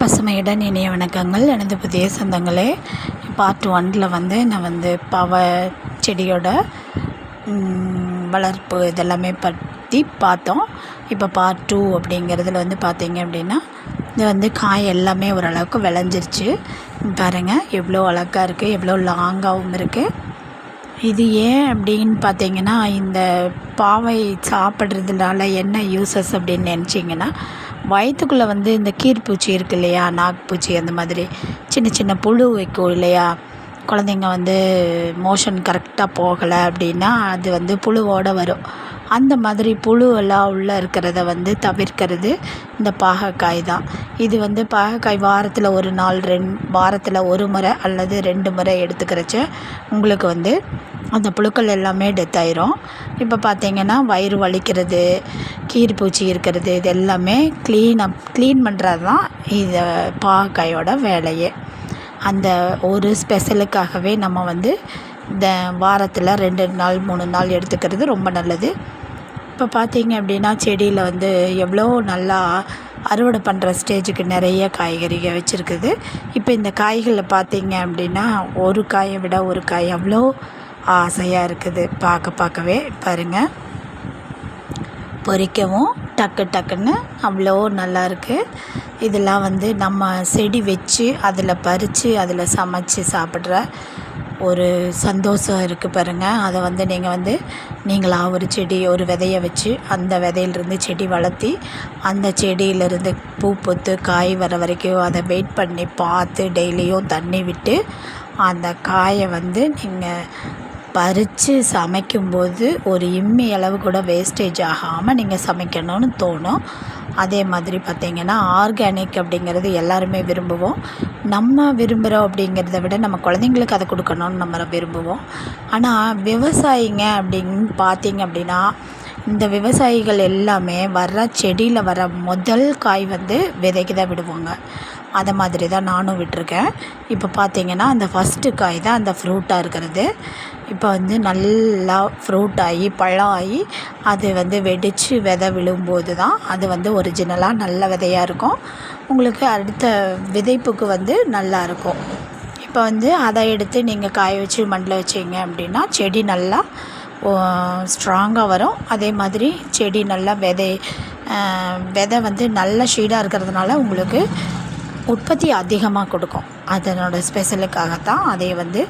பசுமையுடன் இனிய வணக்கங்கள். எனது புதிய சொந்தங்களே பார்ட் ஒனில் வந்து நான் வந்து பவ செடியோட வளர்ப்பு இதெல்லாமே பற்றி பார்த்தோம். இப்போ பார்ட் டூ அப்படிங்கிறதுல வந்து பார்த்தீங்க அப்படின்னா இது வந்து காய் எல்லாமே ஓரளவுக்கு விளைஞ்சிருச்சு. பாருங்கள் எவ்வளோ அழகாக இருக்குது எவ்வளோ லாங்காகவும் இருக்குது இது ஏன் அப்படின்னு பார்த்தீங்கன்னா இந்த பாவை சாப்பிட்றதுனால என்ன யூசஸ் அப்படின்னு நினச்சிங்கன்னா வயிற்றுக்குள்ளே வந்து இந்த கீர்பூச்சி இருக்கு இல்லையா நாக்பூச்சி அந்த மாதிரி. சின்ன சின்ன புழு வைக்கும் இல்லையா குழந்தைங்க வந்து மோஷன் கரெக்டாக போகலை அப்படின்னா அது வந்து புழுவோடு வரும். அந்த மாதிரி புழுவெல்லாம் உள்ளே இருக்கிறத வந்து தவிர்க்கிறது இந்த பாகக்காய் தான். இது வந்து பாகக்காய் வாரத்தில் ஒரு நாள் ரெண் வாரத்தில் ஒரு முறை அல்லது ரெண்டு முறை எடுத்துக்கிறச்ச உங்களுக்கு வந்து அந்த புழுக்கள் எல்லாமே டெத் ஆயிரும். இப்போ பார்த்தீங்கன்னா வயிறு வலிக்கிறது கீர்பூச்சி இருக்கிறது இது எல்லாமே க்ளீன் அப் க்ளீன் பண்ணுறது தான் இது பாகக்காயோட வேலையே. அந்த ஒரு ஸ்பெஷலுக்காகவே நம்ம வந்து இந்த வாரத்தில் ரெண்டு நாள் மூணு நாள் எடுத்துக்கிறது ரொம்ப நல்லது. இப்போ பார்த்தீங்க அப்படின்னா செடியில் வந்து எவ்வளோ நல்லா அறுவடை பண்ணுற ஸ்டேஜுக்கு நிறைய காய்கறிகள் வச்சுருக்குது. இப்போ இந்த காய்களில் பார்த்தீங்க அப்படின்னா ஒரு காயை விட ஒரு காய் அவ்வளோ ஆசையாக இருக்குது. பார்க்க பார்க்கவே பாருங்கள் பொரிக்கவும் டக்கு டக்குன்னு அவ்வளோ நல்லா இருக்குது இதெல்லாம் வந்து நம்ம செடி வச்சு அதில் பறித்து அதில் சமைச்சு சாப்பிட்ற ஒரு சந்தோஷம் இருக்குது பாருங்கள் அதை வந்து நீங்கள் வந்து நீங்களாக ஒரு செடி ஒரு விதைய வச்சு அந்த விதையிலிருந்து செடி வளர்த்தி அந்த செடியிலிருந்து பூ பூத்து காய் வர வரைக்கும் அதை வெயிட் பண்ணி பார்த்து டெய்லியும் தண்ணி விட்டு அந்த காயை வந்து நீங்கள் பறித்து சமைக்கும்போது ஒரு இம்மி அளவு கூட வேஸ்டேஜ் ஆகாமல் நீங்கள் சமைக்கணும்னு தோணும். அதே மாதிரி பார்த்திங்கன்னா ஆர்கானிக் அப்படிங்கிறது எல்லாருமே விரும்புவோம். நம்ம விரும்புகிறோம் அப்படிங்கிறத விட நம்ம குழந்தைங்களுக்கு அதை கொடுக்கணும்னு நம்ம விரும்புவோம். ஆனால் விவசாயிங்க அப்படின்னு பார்த்திங்க அப்படின்னா இந்த விவசாயிகள் எல்லாமே வர்ற செடியில் வர முதல் காய் வந்து விதைக்கு தான் விடுவாங்க. அதை மாதிரி தான் நானும் விட்டுருக்கேன். இப்போ பார்த்தீங்கன்னா அந்த ஃபஸ்ட்டு காய் தான் அந்த ஃப்ரூட்டாக இருக்கிறது. இப்போ வந்து நல்லா ஃப்ரூட் ஆகி பழம் ஆகி அது வந்து வெடித்து விதை விழும்போது தான் அது வந்து ஒரிஜினலாக நல்ல விதையாக இருக்கும். உங்களுக்கு அடுத்த விதைப்புக்கு வந்து நல்லா இருக்கும். இப்போ வந்து அதை எடுத்து நீங்கள் காய வச்சு மண்ணில் வச்சிங்க அப்படின்னா செடி நல்லா ஸ்ட்ராங்காக வரும். அதே மாதிரி செடி நல்லா விதை விதை வந்து நல்ல ஷீடாக இருக்கிறதுனால உங்களுக்கு உற்பத்தி அதிகமாக கொடுக்கும். அதனோட ஸ்பெஷலுக்காகத்தான் அதை வந்து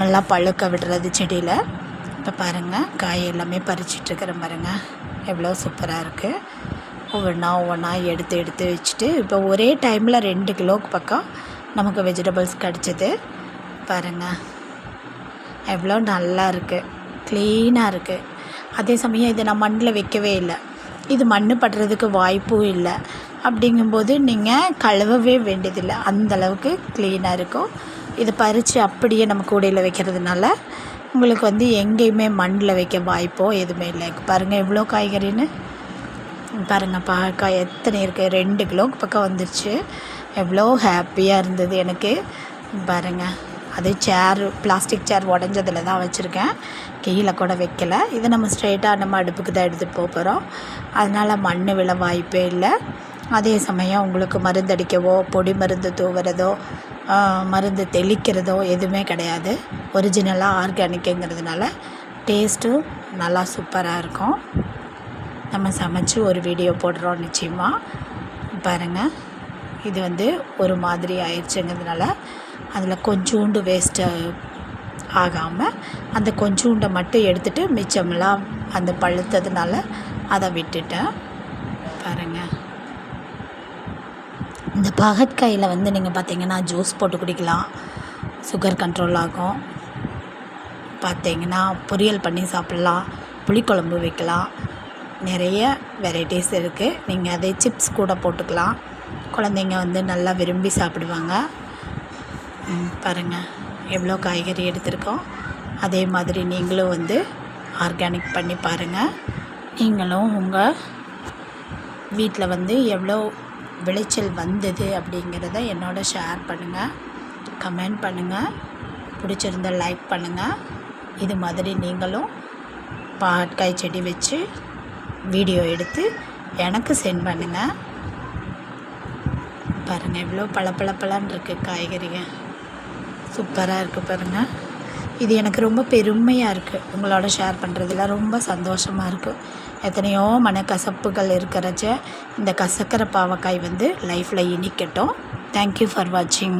நல்லா பழுக்க விடுறது செடியில். இப்போ பாருங்கள் காய் எல்லாமே பறிச்சிட்ருக்கிற பாருங்கள் எவ்வளோ சூப்பராக இருக்குது ஒவ்வொன்றா ஒவ்வொன்றா எடுத்து எடுத்து வச்சுட்டு இப்போ ஒரே டைமில் ரெண்டு கிலோக்கு பக்கம் நமக்கு வெஜிடபிள்ஸ் கிடச்சிது. பாருங்கள் எவ்வளோ நல்லா இருக்குது க்ளீனாக இருக்குது அதே சமயம் இதை நான் மண்ணில் வைக்கவே இல்லை. இது மண் படுறதுக்கு வாய்ப்பும் இல்லை. அப்படிங்கும்போது நீங்கள் கழுவவே வேண்டியதில்லை. அந்தளவுக்கு க்ளீனாக இருக்கும். இதை பறித்து அப்படியே நம்ம கூடையில் வைக்கிறதுனால உங்களுக்கு வந்து எங்கேயுமே மண்ணில் வைக்க வாய்ப்போ எதுவுமே இல்லை. பாருங்கள் எவ்வளோ காய்கறின்னு. பாருங்கள் பாக்காய் எத்தனை இருக்குது ரெண்டு கிலோ பக்கம் வந்துருச்சு. எவ்வளோ ஹாப்பியாக இருந்தது எனக்கு. பாருங்கள் அது சேர் பிளாஸ்டிக் சேர் உடஞ்சதில் தான் வச்சுருக்கேன். கீழே கூட வைக்கல. இதை நம்ம ஸ்ட்ரெயிட்டாக நம்ம அடுப்புக்கு தான் எடுத்துகிட்டு போக போகிறோம் அதனால் மண் விழ வாய்ப்பே இல்லை. அதே சமயம் உங்களுக்கு மருந்தடிக்கவோ பொடி மருந்து தூவுறதோ மருந்து தெளிக்கிறதோ எதுவுமே கிடையாது. ஒரிஜினலாக ஆர்கானிக்குங்கிறதுனால டேஸ்ட்டும் நல்லா சூப்பராக இருக்கும். நம்ம சமைச்சு ஒரு வீடியோ போடுறோம் நிச்சயமாக பாருங்கள் இது வந்து ஒரு மாதிரி ஆயிடுச்சுங்கிறதுனால அதில் கொஞ்சோண்டு வேஸ்ட்டு ஆகாமல் அந்த கொஞ்சோண்டை மட்டும் எடுத்துகிட்டு மிச்சமெல்லாம் அந்த பழுத்ததுனால அதை விட்டுட்டேன். பாருங்கள் இந்த பகற்காயில் வந்து நீங்கள் பார்த்தீங்கன்னா ஜூஸ் போட்டு குடிக்கலாம். சுகர் கண்ட்ரோல் ஆகும். பார்த்தீங்கன்னா பொரியல் பண்ணி சாப்பிட்லாம். புளிக்குழம்பு வைக்கலாம். நிறைய வெரைட்டிஸ் இருக்குது நீங்கள் அதை சிப்ஸ் கூட போட்டுக்கலாம். குழந்தைங்க வந்து நல்லா விரும்பி சாப்பிடுவாங்க. பாருங்கள் எவ்வளோ காய்கறி எடுத்திருக்கோம். அதே மாதிரி நீங்களும் வந்து ஆர்கானிக் பண்ணி பாருங்கள் நீங்களும் உங்கள் வீட்டில் வந்து எவ்வளோ விளைச்சல் வந்தது அப்படிங்கிறத என்னோட ஷேர் பண்ணுங்கள் கமெண்ட் பண்ணுங்கள் பிடிச்சிருந்தா லைக் பண்ணுங்கள் இது மாதிரி நீங்களும் பாட்காய் செடி வச்சு வீடியோ எடுத்து எனக்கு சென்ட் பண்ணுங்கள் பாருங்கள் எவ்வளோ பளபளபளன்னு இருக்குது காய்கறிங்க சூப்பராக இருக்குது பாருங்கள் இது எனக்கு ரொம்ப பெருமையாக இருக்குது உங்களோட ஷேர் பண்ணுறதுல ரொம்ப சந்தோஷமாக இருக்குது எத்தனையோ மனக்கசப்புகள் இருக்கிறச்ச இந்த கசக்கிற பாவக்காய் வந்து லைஃப்பில் இனிக்கட்டும். தேங்க்யூ ஃபார் வாட்சிங்